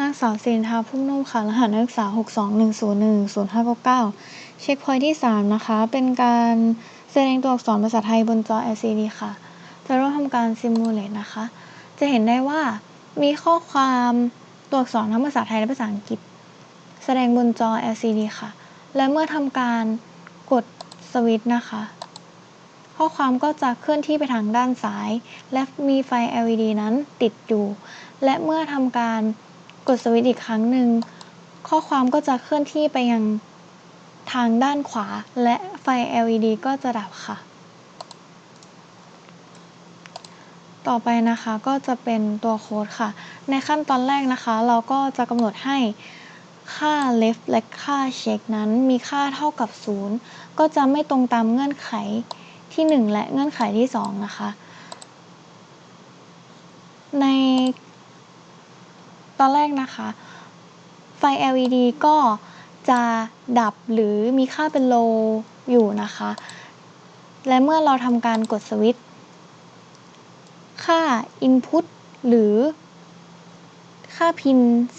นางสาวสิรินทาพุ่มนุ่มค่ะ รหัสนักศึกษา621010599เช็คพอยท์ที่3นะคะ เป็นการแสดงตัวอักษรภาษาไทยบนจอ LCD ค่ะ จะริ่มทำการ simulate นะคะ จะเห็นได้ว่ามีข้อความตัวอักษรทั้งภาษาไทยและภาษาอังกฤษ แสดงบนจอ LCD ค่ะ และเมื่อทำการกดสวิตช์นะคะ ข้อความก็จะเคลื่อนที่ไปทางด้านซ้าย และมีไฟ LED นั้นติดอยู่ และเมื่อทำการ กดสวิตช์อีกครั้งหนึ่ง ข้อความก็จะเคลื่อนที่ไปยังทางด้านขวา และไฟ LED ก็จะดับค่ะ ต่อไปนะคะก็จะเป็นตัวโค้ดค่ะ ในขั้นตอนแรกนะคะ เราก็จะกำหนดให้ค่า left และค่า check นั้นมีค่าเท่ากับ 0 ก็จะไม่ตรงตามเงื่อนไขที่ 1 และเงื่อนไขที่ 2 นะคะ ใน ตอนแรกนะคะ ไฟ LED ก็จะดับหรือมีค่าเป็น low อยู่นะคะ และเมื่อเราทำการกดสวิตช์ค่า input หรือค่าพิน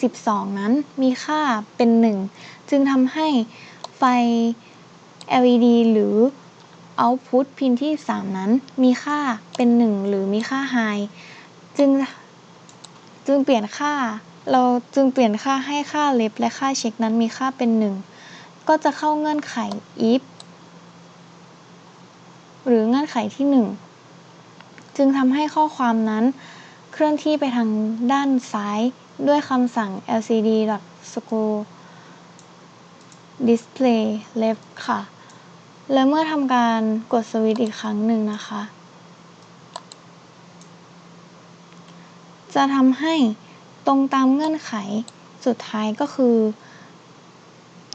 12 นั้นมีค่าเป็น 1 จึงทำให้ไฟ LED หรือ output พินที่ 3 นั้นมีค่าเป็น 1 หรือมีค่า high จึงจึงเปลี่ยนค่า เราจึงเปลี่ยนค่าให้ค่า left และค่า check นั้นมีค่าเป็น 1 ก็จะเข้าเงื่อนไข if หรือเงื่อนไขที่ 1 จึงทำให้ข้อความนั้นเคลื่อนที่ไปทางด้านซ้ายด้วยคำสั่ง lcd.scroll display left ค่ะ และเมื่อทำการกดสวิตช์อีกครั้งหนึ่งนะคะ จะทำให้ ตรงตามเงื่อนไขสุดท้ายก็คือ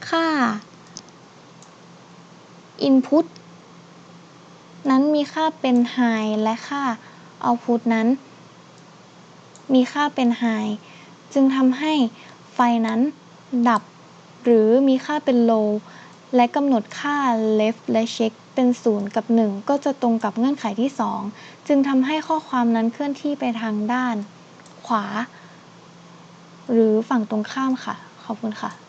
ค่า input นั้นมีค่าเป็น high และค่า output นั้น มีค่าเป็น high จึงทำให้ไฟนั้นดับ หรือมีค่าเป็น low และกำหนดค่า left และ check เป็น 0 กับ 1 ก็จะตรงกับเงื่อนไขที่ 2 จึงทำให้ข้อความนั้นเคลื่อนที่ไปทางด้าน ขวา หรือฝั่งตรงข้ามค่ะ ขอบคุณค่ะ